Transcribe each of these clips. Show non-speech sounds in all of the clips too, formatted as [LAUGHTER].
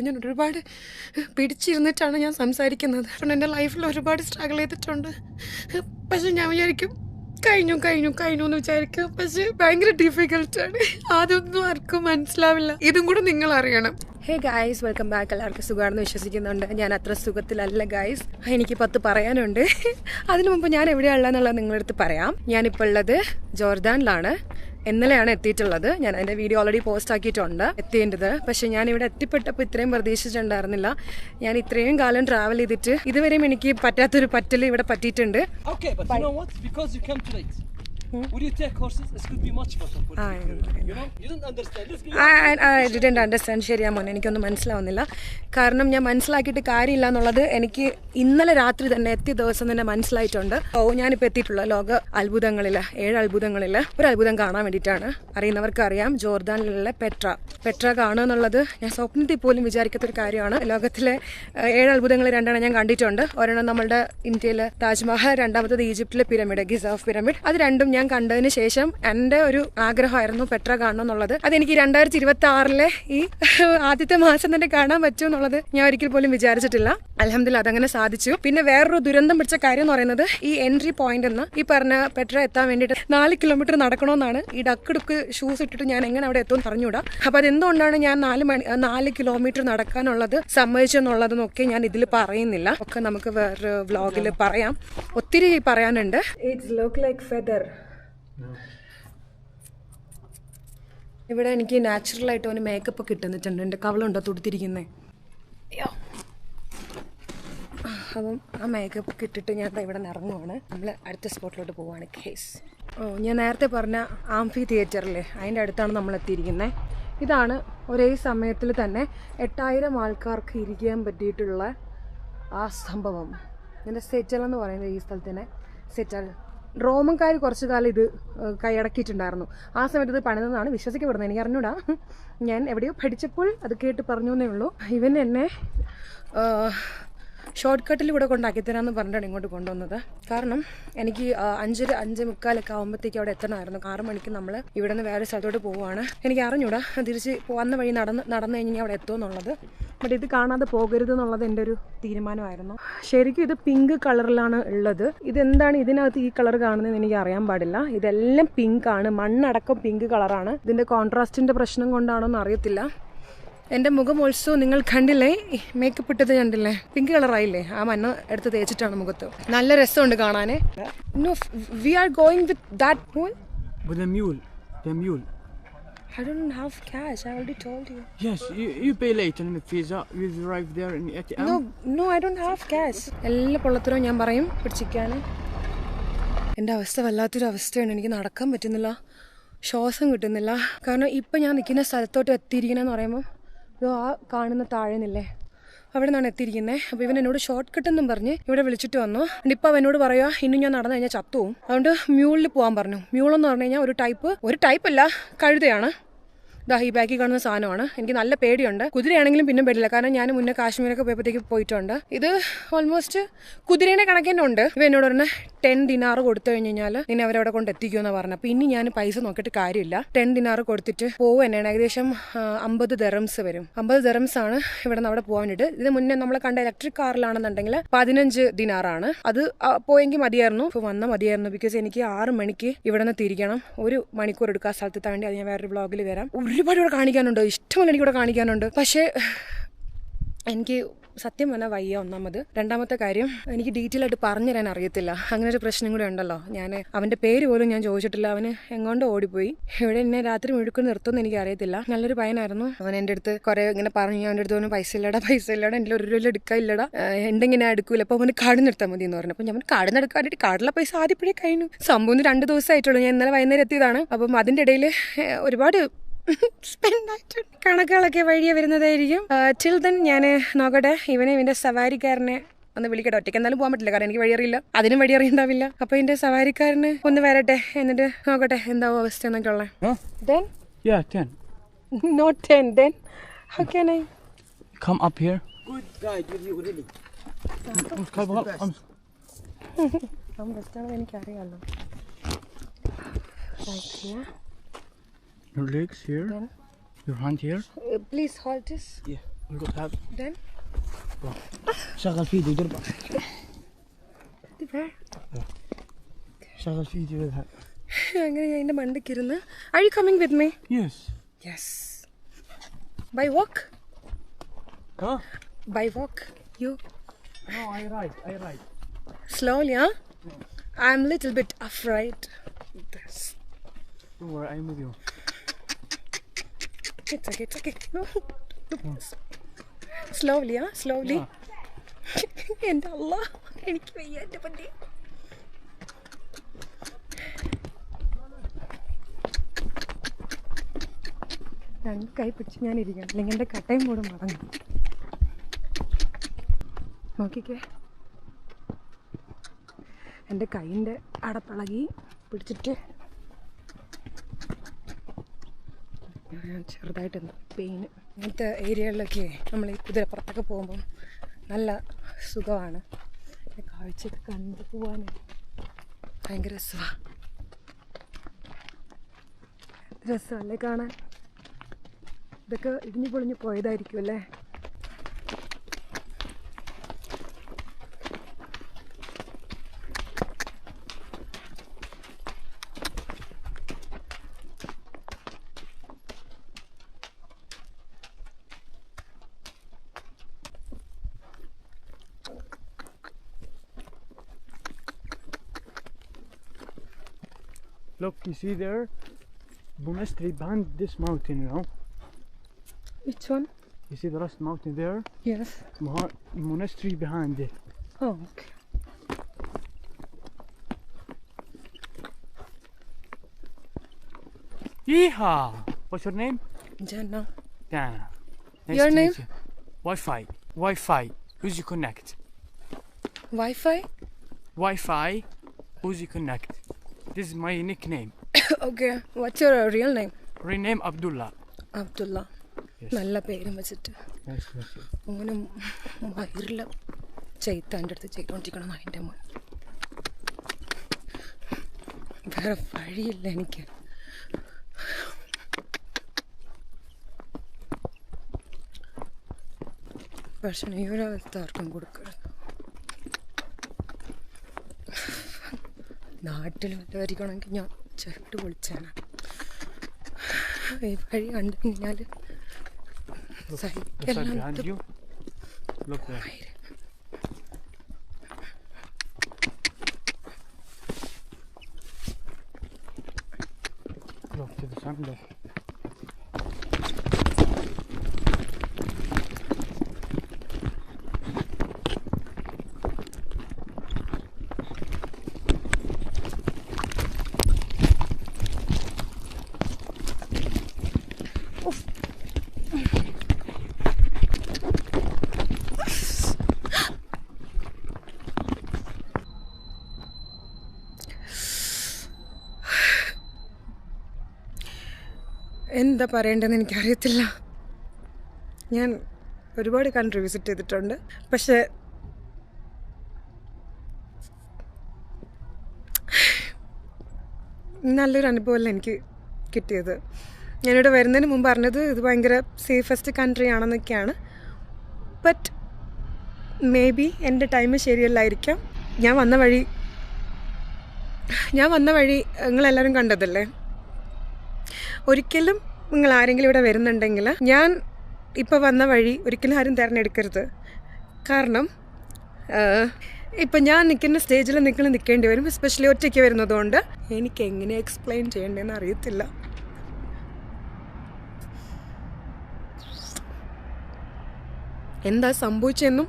ഞാൻ ഒരുപാട് പിടിച്ചിരുന്നിട്ടാണ് ഞാൻ സംസാരിക്കുന്നത്. കാരണം എന്റെ ലൈഫിൽ ഒരുപാട് സ്ട്രഗിൾ ചെയ്തിട്ടുണ്ട്. പക്ഷെ ഞാൻ വിചാരിക്കും കഴിഞ്ഞു കഴിഞ്ഞു കഴിഞ്ഞു എന്ന് വിചാരിക്കും. പക്ഷെ ഭയങ്കര ഡിഫിക്കൽട്ടാണ് അതൊന്നും ആർക്കും മനസ്സിലാവില്ല. ഇതും കൂടെ നിങ്ങൾ അറിയണം. ഹേ ഗായ്സ് വെൽക്കം ബാക്ക് എല്ലാവർക്കും സുഖമാണെന്ന് വിശ്വസിക്കുന്നുണ്ട്. ഞാൻ അത്ര സുഖത്തിലല്ല ഗായ്സ് എനിക്ക് പത്ത് പറയാനുണ്ട്. അതിനു മുമ്പ് ഞാൻ എവിടെയുള്ളതെന്നുള്ളത് നിങ്ങളുടെ അടുത്ത് പറയാം. ഞാനിപ്പോൾ ഉള്ളത് ജോർദാനിലാണ്. ഇന്നലെയാണ് എത്തിയിട്ടുള്ളത്. ഞാൻ എന്റെ വീഡിയോ ഓൾറെഡി പോസ്റ്റ് ആക്കിയിട്ടുണ്ട്. എത്തിയേണ്ടത്. പക്ഷെ ഞാൻ ഇവിടെ എത്തിപ്പെട്ടപ്പോൾ ഇത്രയും പ്രതീക്ഷിച്ചിട്ടുണ്ടായിരുന്നില്ല. ഞാൻ ഇത്രയും കാലം ട്രാവൽ ചെയ്തിട്ട് ഇതുവരെയും എനിക്ക് പറ്റാത്തൊരു പറ്റൽ ഇവിടെ പറ്റിയിട്ടുണ്ട്. Late. Would you take horses? It could be much better for I you. I You know, you didn't understand. Let's go. I didn't understand ശരിയാ മോനെ എനിക്കൊന്നും മനസ്സിലാവുന്നില്ല കാരണം ഞാൻ മനസ്സിലാക്കിയിട്ട് കാര്യമില്ല എന്നുള്ളത് എനിക്ക് ഇന്നലെ രാത്രി തന്നെ എത്തിയ ദിവസം തന്നെ മനസ്സിലായിട്ടുണ്ട് ഓ ഞാനിപ്പോൾ എത്തിയിട്ടുള്ള ലോക അത്ഭുതങ്ങളിൽ ഏഴ് അത്ഭുതങ്ങളിൽ ഒരു അത്ഭുതം കാണാൻ വേണ്ടിയിട്ടാണ് അറിയുന്നവർക്ക് അറിയാം ജോർദാനിലുള്ള പെട്ര പെട്ര കാണുക എന്നുള്ളത് ഞാൻ സ്വപ്നത്തിൽ പോലും വിചാരിക്കാത്തൊരു കാര്യമാണ് ലോകത്തിലെ ഏഴ് അത്ഭുതങ്ങൾ രണ്ടെണ്ണം ഞാൻ കണ്ടിട്ടുണ്ട് ഒരെണ്ണം നമ്മളുടെ ഇന്ത്യയിലെ താജ്മഹൽ രണ്ടാമത്തത് ഈജിപ്തിലെ പിരമിഡ് ഗിസാഫ് പിരമിഡ് അത് രണ്ടും ഞാൻ കണ്ടതിന് ശേഷം എന്റെ ഒരു ആഗ്രഹമായിരുന്നു പെട്ര കാണണം എന്നുള്ളത്. അതെനിക്ക് രണ്ടായിരത്തി ഇരുപത്തി ആറിലെ ഈ [LAUGHS] ആദ്യത്തെ മാസം തന്നെ കാണാൻ പറ്റും എന്നുള്ളത് ഞാൻ ഒരിക്കൽ പോലും വിചാരിച്ചിട്ടില്ല. അലഹമില്ല അതങ്ങനെ സാധിച്ചു. പിന്നെ വേറൊരു ദുരന്തം പിടിച്ച കാര്യം എന്ന് പറയുന്നത് ഈ എൻട്രി പോയിന്റ് എന്ന് ഈ പറഞ്ഞ പെട്ര എത്താൻ വേണ്ടിയിട്ട് നാല് കിലോമീറ്റർ നടക്കണമെന്നാണ് ഈ ഡക്കിടുക്ക് ഷൂസ് ഇട്ടിട്ട് ഞാൻ എങ്ങനെ അവിടെ എത്തുമെന്ന് പറഞ്ഞുകൂടാ. അപ്പൊ അതെന്തുകൊണ്ടാണ് ഞാൻ നാല് മണി നാല് കിലോമീറ്റർ നടക്കാനുള്ളത് സമ്മതിച്ചെന്നുള്ളതെന്നൊക്കെ ഞാൻ ഇതിൽ പറയുന്നില്ല. ഒക്കെ നമുക്ക് വേറെ വ്ലോഗിൽ പറയാം. ഒത്തിരി പറയാനുണ്ട്. ഇറ്റ്സ് ലുക്ക് ലൈക്ക് ഫെദർ ഇവിടെ എനിക്ക് നാച്ചുറൽ ആയിട്ട് അവന് മേക്കപ്പ് ഒക്കെ ഇട്ടുന്നിട്ടുണ്ട് എന്റെ കവളുണ്ടോ തുടുത്തിരിക്കുന്നേ? അയ്യോ. അപ്പം ആ മേക്കപ്പ് ഒക്കെ ഇട്ടിട്ട് ഞാൻ ഇവിടെ നിന്ന് ഇറങ്ങുവാണ് നമ്മൾ അടുത്ത സ്പോട്ടിലോട്ട് പോവാണ് കേസ് ഓ ഞാൻ നേരത്തെ പറഞ്ഞ ആംഫി തിയേറ്ററിലെ അതിന്റെ അടുത്താണ് നമ്മൾ എത്തിയിരിക്കുന്നത് ഇതാണ് ഒരേ സമയത്തിൽ തന്നെ എട്ടായിരം ആൾക്കാർക്ക് ഇരിക്കാൻ പറ്റിയിട്ടുള്ള ആ സംഭവം. ഇതിന്റെ സെറ്റൽ എന്ന് പറയുന്നത് ഈ സ്ഥലത്തിനെ സെറ്റൽ റോമൻകാർ കുറച്ചു കാലം ഇത് കൈയടക്കിയിട്ടുണ്ടായിരുന്നു. ആ സമയത്ത് ഇത് പണിതെന്നാണ് വിശ്വസിക്കപ്പെടുന്നത്. എനിക്ക് അറിഞ്ഞൂടാ. ഞാൻ എവിടെയോ പഠിച്ചപ്പോൾ അത് കേട്ട് പറഞ്ഞു എന്നേ ഉള്ളൂ. ഇവൻ എന്നെ ഷോർട്ട് കട്ടിൽ ഇവിടെ കൊണ്ടാക്കി തരാമെന്ന് പറഞ്ഞിട്ടാണ് ഇങ്ങോട്ട് കൊണ്ടുവന്നത്. കാരണം എനിക്ക് അഞ്ചര അഞ്ച് മുക്കാലൊക്കെ ആകുമ്പോഴത്തേക്ക് അവിടെ എത്തണമായിരുന്നു. ആറ് മണിക്ക് നമ്മൾ ഇവിടെ നിന്ന് വേറെ സ്ഥലത്തോട്ട് പോവുകയാണ് എനിക്ക് അറിഞ്ഞൂടാ തിരിച്ച് വന്ന വഴി നടന്ന് നടന്നു കഴിഞ്ഞ് ഞാൻ അവിടെ എത്തുമെന്നുള്ളത് ബട്ട് ഇത് കാണാതെ പോകരുത് എന്നുള്ളത് എന്റെ ഒരു തീരുമാനമായിരുന്നു. ശരിക്കും ഇത് പിങ്ക് കളറിലാണ് ഉള്ളത്. ഇതെന്താണ് ഇതിനകത്ത് ഈ കളർ കാണുന്നതെന്ന് എനിക്ക് അറിയാൻ പാടില്ല. ഇതെല്ലാം പിങ്ക് ആണ്. മണ്ണടക്കം പിങ്ക് കളറാണ് ഇതിന്റെ കോൺട്രാസ്റ്റിന്റെ പ്രശ്നം കൊണ്ടാണോ എന്ന് അറിയത്തില്ല. എന്റെ മുഖം ഓൾസോ നിങ്ങൾ കണ്ടില്ലേ? മേക്കപ്പ് ഇട്ടത് കണ്ടില്ലേ? പിങ്ക് കളറായില്ലേ ആ മഞ്ഞ എടുത്ത് തേച്ചിട്ടാണ് മുഖത്ത്. നല്ല രസമുണ്ട് കാണാൻ no we are going with that moon With a mule. The mule. I don't have cash I already told you Yes, you, you pay later in the visa. You arrive there in ATM. No no I don't have cash. എല്ലാ പൊള്ളത്തരവും ഞാൻ പറയും പിടിച്ചിരിക്കാൻ എന്റെ അവസ്ഥ വല്ലാത്തൊരു അവസ്ഥയാണ്. എനിക്ക് നടക്കാൻ പറ്റുന്നില്ല. ശ്വാസം കിട്ടുന്നില്ല. കാരണം ഇപ്പം ഞാൻ നിൽക്കുന്ന സ്ഥലത്തോട്ട് എത്തിയിരിക്കണമെന്ന് പറയുമ്പോൾ ആ കാണുന്ന താഴെ നില്ലേ അവിടെ നിന്നാണ് എത്തിയിരിക്കുന്നത് അപ്പോൾ ഇവൻ എന്നോട് ഷോർട്ട് കട്ട് എന്നും പറഞ്ഞ് ഇവിടെ വിളിച്ചിട്ട് വന്നു. ഇപ്പം അവൻ എന്നോട് പറയുക ഇന്നും ഞാൻ നടന്നു കഴിഞ്ഞാൽ ചത്തുവും അതുകൊണ്ട് മ്യൂളിൽ പോകാൻ പറഞ്ഞു. മ്യൂളെന്ന് പറഞ്ഞു കഴിഞ്ഞാൽ ഒരു ടൈപ്പ് ഒരു ടൈപ്പല്ല കഴുതയാണ്. ദാ ഈ ബാക്കിൽ കാണുന്ന സാധനമാണ്. എനിക്ക് നല്ല പേടിയുണ്ട്. കുതിരയാണെങ്കിലും പിന്നെ പേടില്ല. കാരണം ഞാൻ മുന്നേ കാശ്മീരൊക്കെ പോയപ്പോഴത്തേക്ക് പോയിട്ടുണ്ട്. ഇത് ഓൾമോസ്റ്റ് കുതിരേനെ കണക്കന്നെ ഉണ്ട്. ഇവ എന്നോട് പറഞ്ഞ ടെൻ ദിനാറ് കൊടുത്തു കഴിഞ്ഞ് കഴിഞ്ഞാൽ നിന്നെ അവരവിടെ കൊണ്ട് എത്തിക്കുമെന്ന് പറഞ്ഞു. അപ്പം ഇനി ഞാൻ പൈസ നോക്കിയിട്ട് കാര്യമില്ല. ടെൻ ദിനാറ് കൊടുത്തിട്ട് പോകും തന്നെയാണ്. ഏകദേശം അമ്പത് ദറംസ് വരും. അമ്പത് ദറംസ് ആണ് ഇവിടെ നിന്ന് അവിടെ പോകാൻ വേണ്ടിയിട്ട് ഇതിന് മുന്നേ നമ്മൾ കണ്ട ഇലക്ട്രിക് കാറിലാണെന്നുണ്ടെങ്കിൽ പതിനഞ്ച് ദിനാറാണ്. അത് പോയെങ്കിൽ മതിയായിരുന്നു. ഇപ്പോൾ വന്നാൽ മതിയായിരുന്നു. ബിക്കോസ് എനിക്ക് ആറ് മണിക്ക് ഇവിടെ നിന്ന് തിരിക്കണം. ഒരു മണിക്കൂർ എടുക്കുക ആ സ്ഥലത്തെത്താൻ വേണ്ടി. അത് ഞാൻ വേറൊരു ബ്ലോഗിൽ വരാം. ഒരുപാട് ഇവിടെ കാണിക്കാനുണ്ട്. ഇഷ്ടമല്ല എനിക്കിവിടെ കാണിക്കാനുണ്ട്. പക്ഷേ എനിക്ക് സത്യം പറഞ്ഞാൽ വയ്യ ഒന്നാമത്. രണ്ടാമത്തെ കാര്യം എനിക്ക് ഡീറ്റെയിൽ ആയിട്ട് പറഞ്ഞു തരാൻ അറിയത്തില്ല. അങ്ങനെ ഒരു പ്രശ്നം കൂടെ ഉണ്ടല്ലോ. ഞാൻ അവന്റെ പേര് പോലും ഞാൻ ചോദിച്ചിട്ടില്ല. അവന് എങ്ങോട്ട് ഓടിപ്പോയി. ഇവിടെ എന്നെ രാത്രി മുഴുക്കം നിർത്തുമെന്ന് എനിക്ക് അറിയത്തില്ല നല്ലൊരു പയ്യനായിരുന്നു. അവൻ എന്റെ അടുത്ത് കുറേ ഇങ്ങനെ പറഞ്ഞു. എന്റെ അടുത്ത് പൈസ ഇല്ലടാ പൈസ ഇല്ലടാ എന്റെ ഒരു രൂപ എടുക്കാൻ ഇല്ലടാ. ഉണ്ടെങ്കിൽ ഇങ്ങനെ എടുക്കൂല. അപ്പോൾ അവന് കാട് നിർത്താൻ മതി എന്ന് പറഞ്ഞു. അപ്പോൾ ഞാൻ കാട് എടുക്കാൻ വേണ്ടിയിട്ട് കാടുള്ള പൈസ ആദ്യപ്പോഴേ കഴിഞ്ഞു. സംഭവം രണ്ട് ദിവസമായിട്ടുള്ളൂ. ഞാൻ ഇന്നലെ വൈകുന്നേരം എത്തിയതാണ്. അപ്പം അതിന്റെ ഇടയിൽ ഒരുപാട് സ്പെൻഡ് ആയിട്ടുണ്ട് കണക്കുകളൊക്കെ വഴിയെ വരുന്നതായിരിക്കും. ടിൽ ദെൻ ഞാൻ നോക്കട്ടെ ഇവനെ ഇവന്റെ സവാരിക്കാരനെ ഒന്ന് വിളിക്കട്ടെ. ഒറ്റയ്ക്ക് എന്നാലും പോകാൻ പറ്റില്ല കാരണം എനിക്ക് വഴിയറിയില്ല. അതിനും വഴി അറിയണ്ടാവില്ല അപ്പോൾ ഇതിന്റെ സവാരിക്കാരന് ഒന്ന് വരട്ടെ എന്നിട്ട് നോക്കട്ടെ എന്താവും അവസ്ഥ എന്നൊക്കെ ഉള്ളത് Huh? your legs here. Then? Your hand here. Please hold this Yeah. نقول هذا Then شغل فيديو دربه شغل فيديو اذهب അങ്ങനെ ഞാൻ എൻ്റെ മണ്ടയ്ക്കിരുന്ന് I you coming with me يس yes by walk ها by walk you No, I ride, I ride. slowly huh? I'm a little bit afraid this Don't worry, I'm with you. It's okay it's okay. No slowly huh? slowly. [LAUGHS] എന്റെ അല്ല എനിക്ക് വയ്യ എന്റെ പറ്റി രണ്ട് കൈ പിടിച്ച് ഞാൻ ഇരിക്കണം അല്ലെങ്കിൽ എന്റെ കട്ടയും കൂടെ മടങ്ങും നോക്കിക്കേ. എന്റെ കൈയിന്റെ അടപ്പിളകി പിടിച്ചിട്ട് ചെറുതായിട്ടൊന്ന് പെയിൻ. ഇങ്ങനത്തെ ഏരിയകളിലൊക്കെ നമ്മൾ ഈ കുതിരപ്പുറത്തൊക്കെ പോകുമ്പം നല്ല സുഖമാണ്. കാഴ്ചയൊക്കെ കണ്ടു പോവാൻ ഭയങ്കര രസമാണ് രസമല്ലേ കാണാൻ? ഇതൊക്കെ ഇടിഞ്ഞു പൊളിഞ്ഞു പോയതായിരിക്കും അല്ലേ? Look, you see there? Bumestri banned this mountain, you know? Which one? You see the last mountain there? Yes. Monastery behind it. Oh, okay. Yeehaw! What's your name? Jana. Jana. Nice your name? You. Wi-Fi. Wi-Fi. Who's you connect? Wi-Fi? Wi-Fi. Who's you connect? This is my nickname. okay. What's your real name? Real Rename Abdullah. Abdullah. Yes. നല്ല പേരും വെച്ചിട്ട്. അങ്ങനെ വയറിൽ ചെയ്ത്ത എന്റെ അടുത്ത് ചെയ്തുകൊണ്ടിരിക്കണം അതിന്റെ മോൻ വേറെ വഴിയില്ല എനിക്ക് ഭക്ഷണം ഈ ഒരു അവസ്ഥ ആർക്കും കൊടുക്കരുത് നാട്ടിൽ വല്ലവരിക്കണമെങ്കിൽ ഞാൻ ചെറുട്ട് പൊളിച്ചാണ് ഈ വഴി കണ്ടു കഴിഞ്ഞാൽ സഹിക്കെല്ലാം. Look to the. എന്താ പറയേണ്ടതെന്ന് എനിക്കറിയത്തില്ല. ഞാൻ ഒരുപാട് കൺട്രി വിസിറ്റ് ചെയ്തിട്ടുണ്ട്. പക്ഷേ നല്ലൊരു അനുഭവമല്ല എനിക്ക് കിട്ടിയത്. ഞാനിവിടെ വരുന്നതിന് മുമ്പ് പറഞ്ഞത് ഇത് ഭയങ്കര സേഫസ്റ്റ് കൺട്രി ആണെന്നൊക്കെയാണ്. ബട്ട് മേ ബി എന്റെ ടൈം ശരിയല്ലായിരിക്കാം. ഞാൻ വന്ന വഴി ഞാൻ വന്ന വഴി നിങ്ങളെല്ലാവരും കണ്ടതല്ലേ? ഒരിക്കലും നിങ്ങൾ ആരെങ്കിലും ഇവിടെ വരുന്നുണ്ടെങ്കിൽ ഞാൻ ഇപ്പോൾ വന്ന വഴി ഒരിക്കലും ആരും തിരഞ്ഞെടുക്കരുത് കാരണം ഇപ്പം ഞാൻ നിൽക്കുന്ന സ്റ്റേജിൽ നിങ്ങൾ നിൽക്കേണ്ടി വരും എസ്പെഷ്യലി ഒറ്റയ്ക്ക് വരുന്നതുകൊണ്ട്. എനിക്ക് എങ്ങനെ എക്സ്പ്ലെയിൻ ചെയ്യേണ്ടതെന്ന് അറിയത്തില്ല. എന്താ സംഭവിച്ചെന്നും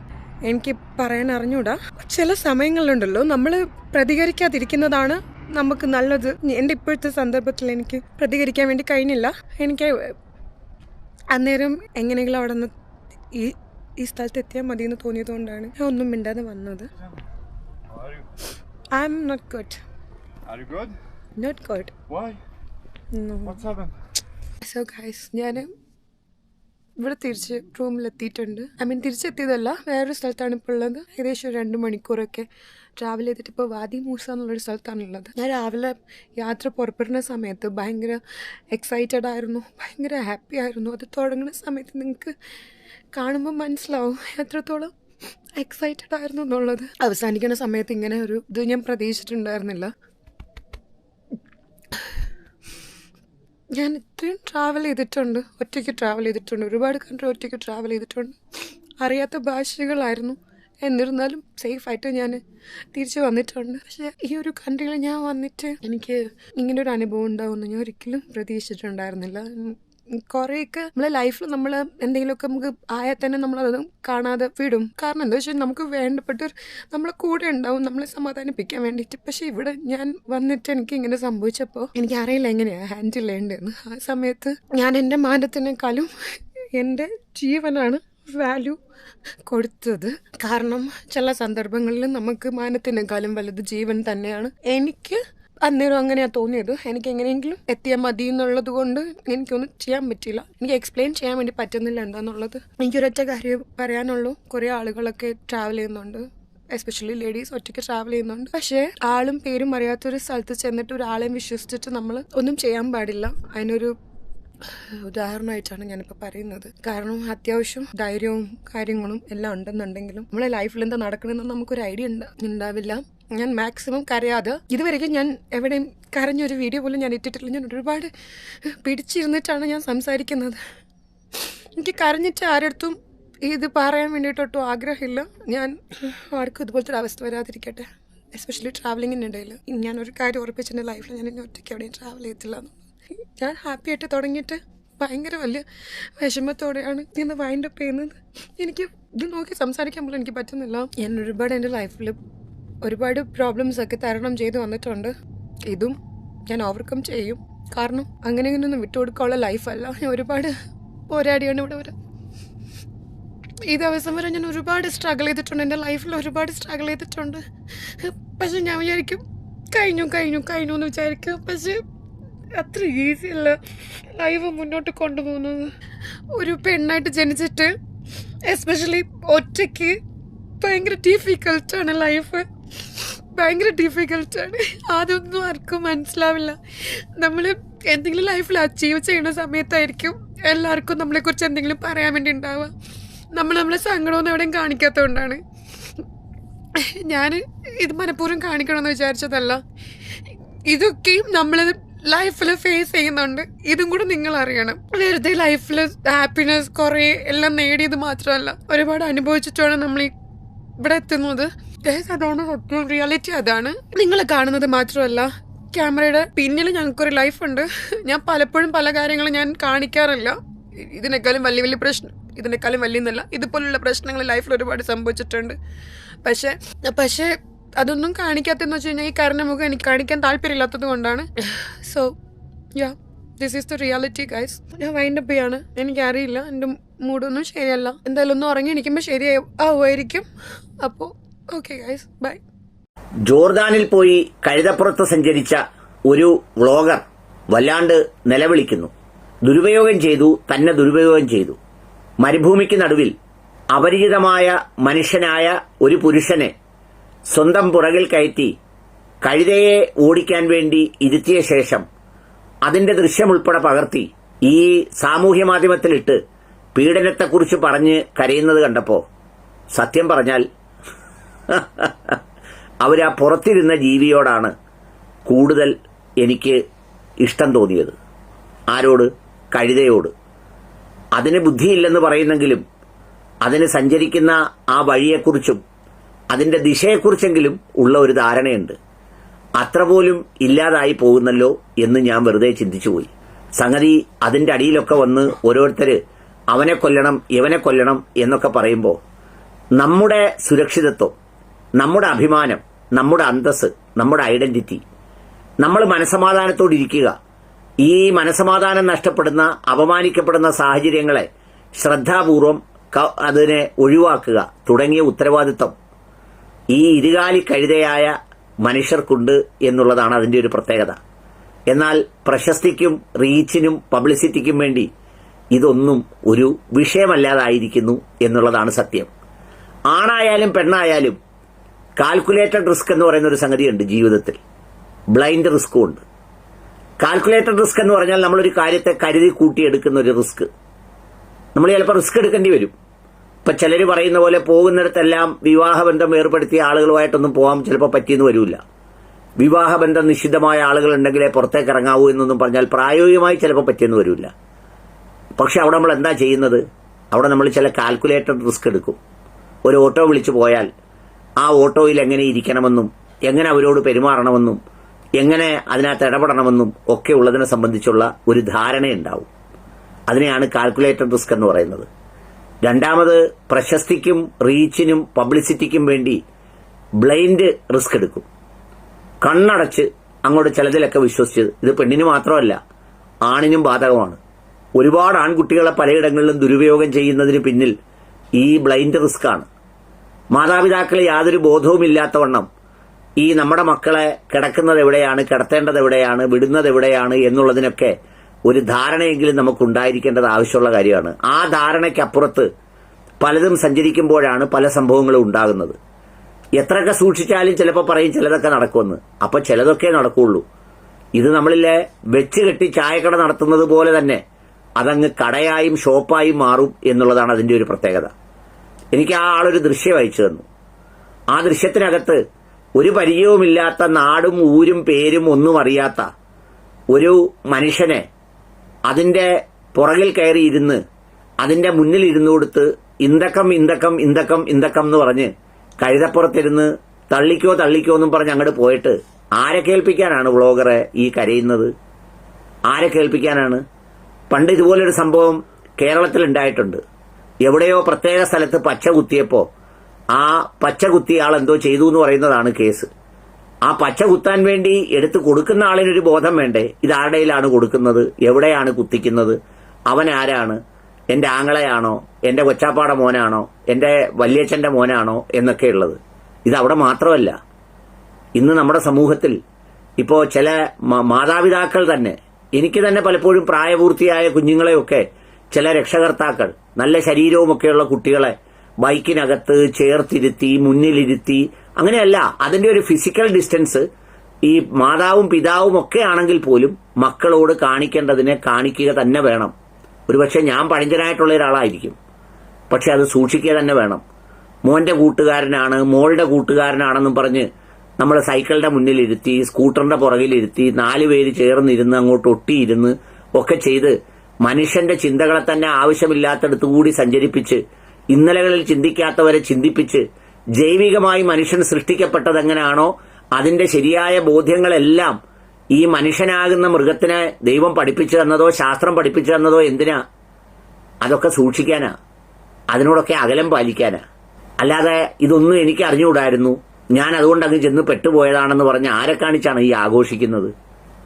എനിക്ക് പറയാൻ അറിഞ്ഞൂടാ ചില സമയങ്ങളിലുണ്ടല്ലോ നമ്മൾ പ്രതികരിക്കാതിരിക്കുന്നതാണ് നമുക്ക് നല്ലത് എന്റെ ഇപ്പോഴത്തെ സന്ദർഭത്തിൽ എനിക്ക് പ്രതികരിക്കാൻ വേണ്ടി കഴിഞ്ഞില്ല. എനിക്ക് അന്നേരം എങ്ങനെയെങ്കിലും അവിടെ നിന്ന് ഈ ഈ സ്ഥലത്ത് എത്തിയാൽ മതി എന്ന് തോന്നിയതുകൊണ്ടാണ് ഞാൻ ഒന്നും മിണ്ടാതെ വന്നത്. I'm not good? Not good? So guys ഞാൻ ഇവിടെ തിരിച്ച് റൂമിലെത്തിയിട്ടുണ്ട് ഐ മീൻ തിരിച്ചെത്തിയതല്ല വേറൊരു സ്ഥലത്താണ് ഇപ്പോൾ ഉള്ളത്. ഏകദേശം രണ്ട് മണിക്കൂറൊക്കെ ട്രാവൽ ചെയ്തിട്ട് ഇപ്പോൾ വാദി മൂസ എന്നുള്ളൊരു സ്ഥലത്താണുള്ളത്. ഞാൻ രാവിലെ യാത്ര പുറപ്പെടുന്ന സമയത്ത് ഭയങ്കര എക്സൈറ്റഡ് ആയിരുന്നു ഭയങ്കര ഹാപ്പി ആയിരുന്നു. അത് തുടങ്ങുന്ന സമയത്ത് നിങ്ങൾക്ക് കാണുമ്പോൾ മനസ്സിലാവും എത്രത്തോളം എക്സൈറ്റഡ് ആയിരുന്നു എന്നുള്ളത്. അവസാനിക്കുന്ന സമയത്ത് ഇങ്ങനെ ഒരു ഇത് ഞാൻ പ്രതീക്ഷിച്ചിട്ടുണ്ടായിരുന്നില്ല. ഞാൻ ഇത്രയും ട്രാവൽ ചെയ്തിട്ടുണ്ട് ഒറ്റയ്ക്ക് ട്രാവൽ ചെയ്തിട്ടുണ്ട് ഒരുപാട് കൺട്രി ഒറ്റയ്ക്ക് ട്രാവൽ ചെയ്തിട്ടുണ്ട്. അറിയാത്ത ഭാഷകളായിരുന്നു. എന്നിരുന്നാലും സേഫായിട്ട് ഞാൻ തിരിച്ചു വന്നിട്ടുണ്ട്. പക്ഷേ ഈ ഒരു കൺട്രിയിൽ ഞാൻ വന്നിട്ട് എനിക്ക് ഇങ്ങനെ ഒരു അനുഭവം ഉണ്ടാവുമെന്ന് ഞാൻ ഒരിക്കലും പ്രതീക്ഷിച്ചിട്ടുണ്ടായിരുന്നില്ല. കുറേയൊക്കെ നമ്മളെ ലൈഫിൽ നമ്മൾ എന്തെങ്കിലുമൊക്കെ നമുക്ക് ആയാൽ തന്നെ നമ്മളത് കാണാതെ വിടും. കാരണം എന്താ വെച്ചാൽ നമുക്ക് വേണ്ടപ്പെട്ടൊരു നമ്മളെ കൂടെ ഉണ്ടാവും നമ്മളെ സമാധാനിപ്പിക്കാൻ വേണ്ടിയിട്ട്. പക്ഷേ ഇവിടെ ഞാൻ വന്നിട്ട് എനിക്ക് ഇങ്ങനെ സംഭവിച്ചപ്പോൾ എനിക്ക് അറിയില്ല എങ്ങനെയാണ് ഹാൻഡിൽ ചെയ്യേണ്ടതെന്ന്. ആ സമയത്ത് ഞാൻ എന്റെ മാനത്തിനേക്കാളും എന്റെ ജീവനാണ് വാല്യൂ കൊടുത്തത്. കാരണം ചില സന്ദർഭങ്ങളിൽ നമുക്ക് മാനത്തിനേക്കാളും വലുത് ജീവൻ തന്നെയാണ്. എനിക്ക് അന്നേരം അങ്ങനെയാണ് തോന്നിയത്. എനിക്ക് എങ്ങനെയെങ്കിലും എത്തിയാൽ മതി എന്നുള്ളത് കൊണ്ട് എനിക്കൊന്നും ചെയ്യാൻ പറ്റില്ല എനിക്ക് എക്സ്പ്ലെയിൻ ചെയ്യാൻ വേണ്ടി പറ്റുന്നില്ല എന്താന്നുള്ളത്. എനിക്കൊരൊറ്റ കാര്യം പറയാനുള്ളൂ. കുറേ ആളുകളൊക്കെ ട്രാവൽ ചെയ്യുന്നുണ്ട്. എസ്പെഷ്യലി ലേഡീസ് ഒറ്റയ്ക്ക് ട്രാവൽ ചെയ്യുന്നുണ്ട്. പക്ഷേ ആളും പേരും അറിയാത്തൊരു സ്ഥലത്ത് ചെന്നിട്ട് ഒരാളെയും വിശ്വസിച്ചിട്ട് നമ്മൾ ഒന്നും ചെയ്യാൻ പാടില്ല. അതിനൊരു ഉദാഹരണമായിട്ടാണ് ഞാനിപ്പോൾ പറയുന്നത്. കാരണം അത്യാവശ്യം ധൈര്യവും കാര്യങ്ങളും എല്ലാം ഉണ്ടെന്നുണ്ടെങ്കിലും നമ്മളെ ലൈഫിൽ എന്താ നടക്കണമെന്ന് നമുക്കൊരു ഐഡിയ ഉണ്ട ഉണ്ടാവില്ല ഞാൻ മാക്സിമം കരയാതെ ഇതുവരെയും ഞാൻ എവിടെയും കരഞ്ഞൊരു വീഡിയോ പോലും ഞാൻ ഇട്ടിട്ടില്ല. ഞാൻ ഒരുപാട് പിടിച്ചിരുന്നിട്ടാണ് ഞാൻ സംസാരിക്കുന്നത്. എനിക്ക് കരഞ്ഞിട്ട് ആരടുത്തും ഇത് പറയാൻ വേണ്ടിയിട്ടൊട്ടും ആഗ്രഹമില്ല. ഞാൻ ആർക്കും ഇതുപോലത്തെ ഒരു അവസ്ഥ വരാതിരിക്കട്ടെ. എസ്പെഷ്യലി ട്രാവലിങ്ങിനിടയിൽ ഞാൻ ഒരു കാര്യം ഉറപ്പിച്ചെന്റെ ലൈഫിൽ ഞാൻ ഇനി ഒറ്റയ്ക്ക് എവിടെയും ട്രാവൽ ചെയ്യത്തില്ല. ഞാൻ ഹാപ്പി ആയിട്ട് തുടങ്ങിയിട്ട് ഭയങ്കര വലിയ വിഷമത്തോടെയാണ് ഇന്ന് വൈൻഡ് അപ്പ് ചെയ്യുന്നത്. എനിക്ക് ഇത് നോക്കി സംസാരിക്കാൻ പോലും എനിക്ക് പറ്റുന്നില്ല. ഞാൻ ഒരുപാട് എന്റെ ലൈഫിൽ ഒരുപാട് പ്രോബ്ലംസ് ഒക്കെ തരണം ചെയ്ത് വന്നിട്ടുണ്ട്. ഇതും ഞാൻ ഓവർകം ചെയ്യും. കാരണം അങ്ങനെ ഇങ്ങനെയൊന്നും വിട്ടുകൊടുക്കാനുള്ള ലൈഫല്ല ഞാൻ ഒരുപാട് പോരാടിയാണ് ഇവിടെ വരെ. ഈ ദിവസം വരെ ഞാൻ ഒരുപാട് സ്ട്രഗിൾ ചെയ്തിട്ടുണ്ട്. എന്റെ ലൈഫിൽ ഒരുപാട് സ്ട്രഗിൾ ചെയ്തിട്ടുണ്ട്. പക്ഷെ ഞാൻ വിചാരിക്കും കഴിഞ്ഞു കഴിഞ്ഞു കഴിഞ്ഞു എന്ന് വിചാരിക്കും. പക്ഷെ അത്ര ഈസി അല്ല. ലൈഫ് മുന്നോട്ട് കൊണ്ടുപോകുന്നത്. ഒരു പെണ്ണായിട്ട് ജനിച്ചിട്ട് എസ്പെഷ്യലി ഒറ്റയ്ക്ക് ഭയങ്കര ഡിഫിക്കൽട്ടാണ് ലൈഫ് ഭയങ്കര ഡിഫിക്കൽട്ടാണ് അതൊന്നും ആർക്കും മനസ്സിലാവില്ല. നമ്മൾ എന്തെങ്കിലും ലൈഫിൽ അച്ചീവ് ചെയ്യുന്ന സമയത്തായിരിക്കും എല്ലാവർക്കും നമ്മളെക്കുറിച്ച് എന്തെങ്കിലും പറയാൻ വേണ്ടി ഉണ്ടാവുക. നമ്മൾ നമ്മളെ സങ്കടമൊന്നും എവിടെയും കാണിക്കാത്തതുകൊണ്ടാണ്. ഞാൻ ഇത് മനഃപൂർവം കാണിക്കണമെന്ന് വിചാരിച്ചതല്ല. ഇതൊക്കെയും നമ്മൾ ലൈഫിൽ ഫേസ് ചെയ്യുന്നുണ്ട്. ഇതും കൂടെ നിങ്ങൾ അറിയണം. വെറുതെ ലൈഫിൽ ഹാപ്പിനെസ് കുറേ എല്ലാം നേടിയത് മാത്രമല്ല ഒരുപാട് അനുഭവിച്ചിട്ടാണ് നമ്മൾ ഇവിടെ എത്തുന്നത്. അതാണ് സത്യം. റിയാലിറ്റി അതാണ്. നിങ്ങൾ കാണുന്നത് മാത്രമല്ല ക്യാമറയുടെ പിന്നിൽ ഞങ്ങൾക്കൊരു ലൈഫ് ഉണ്ട്. ഞാൻ പലപ്പോഴും പല കാര്യങ്ങളും ഞാൻ കാണിക്കാറില്ല. ഇതിനേക്കാളും വലിയ വലിയ പ്രശ്നം ഇതിനേക്കാളും വലിയെന്നല്ല ഇതുപോലുള്ള പ്രശ്നങ്ങൾ ലൈഫിൽ ഒരുപാട് സംഭവിച്ചിട്ടുണ്ട്. പക്ഷേ പക്ഷേ അതൊന്നും കാണിക്കാത്തെന്ന് വെച്ച് കഴിഞ്ഞാൽ ഈ കരഞ്ഞ മുഖം എനിക്ക് കാണിക്കാൻ താല്പര്യമില്ലാത്തത് കൊണ്ടാണ്. So ya this is the reality guys ഞാൻ വൈൻഡ് വൈൻഡപ്പ് ചെയ്യാണ്. എനിക്കറിയില്ല. എന്റെ മൂഡൊന്നും ശരിയല്ല. എന്തായാലും ഒന്ന് ഉറങ്ങി എണീക്കുമ്പോൾ ശരിയായി ആവുമായിരിക്കും. അപ്പോൾ ഓക്കെ ഗൈസ് ബൈ ജോർദാനിൽ പോയി കഴുതപ്പുറത്ത് സഞ്ചരിച്ച ഒരു വ്ളോഗർ വല്ലാണ്ട് നിലവിളിക്കുന്നു. ദുരുപയോഗം ചെയ്തു തന്നെ ദുരുപയോഗം ചെയ്തു. മരുഭൂമിക്ക് നടുവിൽ അപരിചിതമായ മനുഷ്യനായ ഒരു പുരുഷനെ സ്വന്തം പുറകിൽ കയറ്റി കഴുതയെ ഓടിക്കാൻ വേണ്ടി ഇരുത്തിയ ശേഷം അതിന്റെ ദൃശ്യം ഉൾപ്പെടെ പകർത്തി ഈ സാമൂഹ്യ മാധ്യമത്തിലിട്ട് പീഡനത്തെക്കുറിച്ച് പറഞ്ഞ് കരയുന്നത് കണ്ടപ്പോ സത്യം പറഞ്ഞാൽ [LAUGHS] അവരാ പുറത്തിരുന്ന ജീവിയോടാണ് കൂടുതൽ എനിക്ക് ഇഷ്ടം തോന്നിയത്. ആരോട്? കഴുതയോട്. അതിന് ബുദ്ധിയില്ലെന്ന് പറയുന്നെങ്കിലും അതിന് സഞ്ചരിക്കുന്ന ആ വഴിയെക്കുറിച്ചും അതിന്റെ ദിശയെക്കുറിച്ചെങ്കിലും ഉള്ള ഒരു ധാരണയുണ്ട്. അത്ര പോലും ഇല്ലാതായി പോകുന്നല്ലോ എന്ന് ഞാൻ വെറുതെ ചിന്തിച്ചുപോയി സംഗതി അതിന്റെ അടിയിലൊക്കെ വന്ന് ഓരോരുത്തർ അവനെ കൊല്ലണം ഇവനെ കൊല്ലണം എന്നൊക്കെ പറയുമ്പോൾ നമ്മുടെ സുരക്ഷിതത്വം നമ്മുടെ അഭിമാനം നമ്മുടെ അന്തസ് നമ്മുടെ ഐഡന്റിറ്റി നമ്മൾ മനസമാധാനത്തോടെ ഇരിക്കുക ഈ മനസമാധാനം നഷ്ടപ്പെടുന്ന അപമാനിക്കപ്പെടുന്ന സാഹചര്യങ്ങളെ ശ്രദ്ധാപൂർവം അതിനെ ഒഴിവാക്കുക തുടങ്ങിയ ഉത്തരവാദിത്വം ഈ ഇരുകാലി കഴുതയായ മനുഷ്യർക്കുണ്ട് എന്നുള്ളതാണ് അതിന്റെ ഒരു പ്രത്യേകത. എന്നാൽ പ്രശസ്തിക്കും റീച്ചിനും പബ്ലിസിറ്റിക്കും വേണ്ടി ഇതൊന്നും ഒരു വിഷയമല്ലാതായിരിക്കുന്നു എന്നുള്ളതാണ് സത്യം. ആണായാലും പെണ്ണായാലും കാൽക്കുലേറ്റഡ് റിസ്ക് എന്ന് പറയുന്ന ഒരു സംഗതിയുണ്ട് ജീവിതത്തിൽ. ബ്ലൈൻഡ് റിസ്ക്കും ഉണ്ട് കാൽക്കുലേറ്റഡ് റിസ്ക് എന്ന് പറഞ്ഞാൽ നമ്മളൊരു കാര്യത്തെ കരുതി കൂട്ടിയെടുക്കുന്ന ഒരു റിസ്ക്. നമ്മൾ ചിലപ്പോൾ റിസ്ക് എടുക്കേണ്ടി വരും. ഇപ്പൊ ചിലർ പറയുന്ന പോലെ പോകുന്നിടത്തെല്ലാം വിവാഹബന്ധം ഏർപ്പെടുത്തിയ ആളുകളുമായിട്ടൊന്നും പോകാൻ ചിലപ്പോൾ പറ്റിയെന്ന് വരില്ല. വിവാഹബന്ധം നിഷിദ്ധമായ ആളുകളുണ്ടെങ്കിലേ പുറത്തേക്ക് ഇറങ്ങാവൂ എന്നൊന്നും പറഞ്ഞാൽ പ്രായോഗികമായി ചിലപ്പോൾ പറ്റിയെന്ന് വരില്ല. പക്ഷെ അവിടെ നമ്മൾ എന്താ ചെയ്യുന്നത്? അവിടെ നമ്മൾ ചില കാൽക്കുലേറ്റഡ് റിസ്ക് എടുക്കും. ഒരു ഓട്ടോ വിളിച്ചു പോയാൽ ആ ഓട്ടോയിൽ എങ്ങനെ ഇരിക്കണമെന്നും എങ്ങനെ അവരോട് പെരുമാറണമെന്നും എങ്ങനെ അതിനകത്ത് ഇടപെടണമെന്നും ഒക്കെ ഉള്ളതിനെ സംബന്ധിച്ചുള്ള ഒരു ധാരണയുണ്ടാവും. അതിനെയാണ് കാൽക്കുലേറ്റഡ് റിസ്ക് എന്ന് പറയുന്നത്. രണ്ടാമത് പ്രശസ്തിക്കും റീച്ചിനും പബ്ലിസിറ്റിക്കും വേണ്ടി ബ്ലൈൻഡ് റിസ്ക് എടുക്കും. കണ്ണടച്ച് അങ്ങോട്ട് ചിലതിലൊക്കെ വിശ്വസിച്ചത് ഇത് പെണ്ണിന് മാത്രമല്ല ആണിനും ബാധകമാണ്. ഒരുപാട് ആൺകുട്ടികളെ പലയിടങ്ങളിലും ദുരുപയോഗം ചെയ്യുന്നതിന് പിന്നിൽ ഈ ബ്ലൈൻഡ് റിസ്ക് ആണ്. യാതൊരു ബോധവുമില്ലാത്തവണ്ണം ഈ നമ്മുടെ മക്കളെ കിടക്കുന്നത് എവിടെയാണ് കിടത്തേണ്ടത് എവിടെയാണ് വിടുന്നത് എവിടെയാണ് എന്നുള്ളതിനൊക്കെ ഒരു ധാരണയെങ്കിലും നമുക്ക് ഉണ്ടായിരിക്കേണ്ടത് ആവശ്യമുള്ള കാര്യമാണ്. ആ ധാരണയ്ക്കപ്പുറത്ത് പലതും സഞ്ചരിക്കുമ്പോഴാണ് പല സംഭവങ്ങളും ഉണ്ടാകുന്നത്. എത്രയൊക്കെ സൂക്ഷിച്ചാലും ചിലപ്പോൾ പറയും ചിലതൊക്കെ നടക്കുമെന്ന്. അപ്പൊ ചിലതൊക്കെ നടക്കുകയുള്ളൂ ഇത് നമ്മളിലെ വെച്ച് കെട്ടി ചായക്കട നടത്തുന്നത് പോലെ തന്നെ അതങ്ങ് കടയായും ഷോപ്പായും മാറും എന്നുള്ളതാണ് അതിന്റെ ഒരു പ്രത്യേകത. എനിക്ക് ആ ആളൊരു ദൃശ്യം അയച്ചു തന്നു. ആ ദൃശ്യത്തിനകത്ത് ഒരു പരിചയവുമില്ലാത്ത നാടും ഊരും പേരും ഒന്നും അറിയാത്ത ഒരു മനുഷ്യനെ അതിന്റെ പുറകിൽ കയറി ഇരുന്ന് അതിന്റെ മുന്നിൽ ഇരുന്നു കൊടുത്ത് ഇന്തക്കം ഇന്തക്കം ഇന്തക്കം ഇന്തക്കം എന്ന് പറഞ്ഞ് കഴുതപ്പുറത്തിരുന്ന് തള്ളിക്കോ തള്ളിക്കോ എന്നും പറഞ്ഞ് അങ്ങോട്ട് പോയിട്ട് ആരെ കേൾപ്പിക്കാനാണ് വ്ളോഗറെ ഈ കരയുന്നത്? ആരെ കേൾപ്പിക്കാനാണ്? പണ്ട് ഇതുപോലൊരു സംഭവം കേരളത്തിൽ ഉണ്ടായിട്ടുണ്ട്. എവിടെയോ പ്രത്യേക സ്ഥലത്ത് പച്ച കുത്തിയപ്പോ ആ പച്ച കുത്തിയ ആൾ എന്തോ ചെയ്തു എന്ന് പറയുന്നതാണ് കേസ്. ആ പച്ച കുത്താൻ വേണ്ടി എടുത്ത് കൊടുക്കുന്ന ആളിനൊരു ബോധം വേണ്ടേ? ഇത് ആരുടെയിലാണ് കൊടുക്കുന്നത്? എവിടെയാണ് കുത്തിക്കുന്നത്? അവൻ ആരാണ്? എന്റെ ആങ്ങളെയാണോ? എന്റെ കൊച്ചാപ്പാട മോനാണോ? എന്റെ വല്യച്ഛന്റെ മോനാണോ? എന്നൊക്കെയുള്ളത് ഇത് അവിടെ മാത്രമല്ല. ഇന്ന് നമ്മുടെ സമൂഹത്തിൽ ഇപ്പോ ചില മാതാപിതാക്കൾ തന്നെ എനിക്ക് തന്നെ പലപ്പോഴും പ്രായപൂർത്തിയായ കുഞ്ഞുങ്ങളെയൊക്കെ ചില രക്ഷകർത്താക്കൾ നല്ല ശരീരവുമൊക്കെയുള്ള കുട്ടികളെ ബൈക്കിനകത്ത് ചേർത്തിരുത്തി മുന്നിലിരുത്തി അങ്ങനെയല്ല അതിന്റെ ഒരു ഫിസിക്കൽ ഡിസ്റ്റൻസ് ഈ മാതാവും പിതാവും ഒക്കെ ആണെങ്കിൽ പോലും മക്കളോട് കാണിക്കേണ്ടതിനെ കാണിക്കുക തന്നെ വേണം. ഒരുപക്ഷെ ഞാൻ പഴഞ്ചനായിട്ടുള്ള ഒരാളായിരിക്കും. പക്ഷെ അത് സൂക്ഷിക്കുക തന്നെ വേണം. മോന്റെ കൂട്ടുകാരനാണ് മോളുടെ കൂട്ടുകാരനാണെന്നും പറഞ്ഞ് നമ്മൾ സൈക്കിളിന്റെ മുന്നിലിരുത്തി സ്കൂട്ടറിന്റെ പുറകിലിരുത്തി നാല് പേര് ചേർന്നിരുന്ന് അങ്ങോട്ട് ഒട്ടിയിരുന്ന് ഒക്കെ ചെയ്ത് മനുഷ്യന്റെ ചിന്തകളെ തന്നെ ആവശ്യമില്ലാത്തടത്തു കൂടി സഞ്ചരിപ്പിച്ച് ഇന്നലകളിൽ ചിന്തിക്കാത്തവരെ ചിന്തിപ്പിച്ച് ജൈവികമായി മനുഷ്യൻ സൃഷ്ടിക്കപ്പെട്ടത് എങ്ങനെയാണോ അതിന്റെ ശരിയായ ബോധ്യങ്ങളെല്ലാം ഈ മനുഷ്യനാകുന്ന മൃഗത്തിനെ ദൈവം പഠിപ്പിച്ചു തന്നതോ ശാസ്ത്രം പഠിപ്പിച്ചു തന്നതോ എന്തിനാ? അതൊക്കെ സൂക്ഷിക്കാനാ. അതിനോടൊക്കെ അകലം പാലിക്കാനാ. അല്ലാതെ ഇതൊന്നും എനിക്ക് അറിഞ്ഞുകൂടായിരുന്നു. ഞാൻ അതുകൊണ്ട് അങ്ങ് ചെന്ന് പെട്ടുപോയതാണെന്ന് പറഞ്ഞ് ആരെ കാണിച്ചാണ് ഈ ആഘോഷിക്കുന്നത്?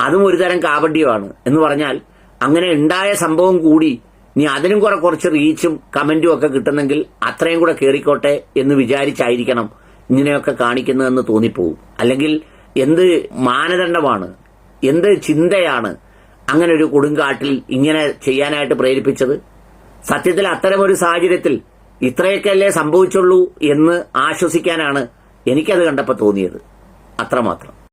അതും ഒരുതരം കാപഡ്യമാണ് എന്ന് പറഞ്ഞാൽ അങ്ങനെ ഉണ്ടായ സംഭവം കൂടി നീ അതിനും കൂടെ കുറച്ച് റീച്ചും കമന്റും ഒക്കെ കിട്ടുന്നെങ്കിൽ അത്രയും കൂടെ കയറിക്കോട്ടെ എന്ന് വിചാരിച്ചായിരിക്കണം ഇങ്ങനെയൊക്കെ കാണിക്കുന്നതെന്ന് തോന്നിപ്പോവും. അല്ലെങ്കിൽ എന്ത് മാനദണ്ഡമാണ് എന്ത് ചിന്തയാണ് അങ്ങനെ ഒരു കൊടുങ്കാട്ടിൽ ഇങ്ങനെ ചെയ്യാനായിട്ട് പ്രേരിപ്പിച്ചത്? സത്യത്തിൽ അത്തരമൊരു സാഹചര്യത്തിൽ ഇത്രയൊക്കെയല്ലേ സംഭവിച്ചുള്ളൂ എന്ന് ആശ്വസിക്കാനാണ് എനിക്കത് കണ്ടപ്പോൾ തോന്നിയത്. അത്രമാത്രം.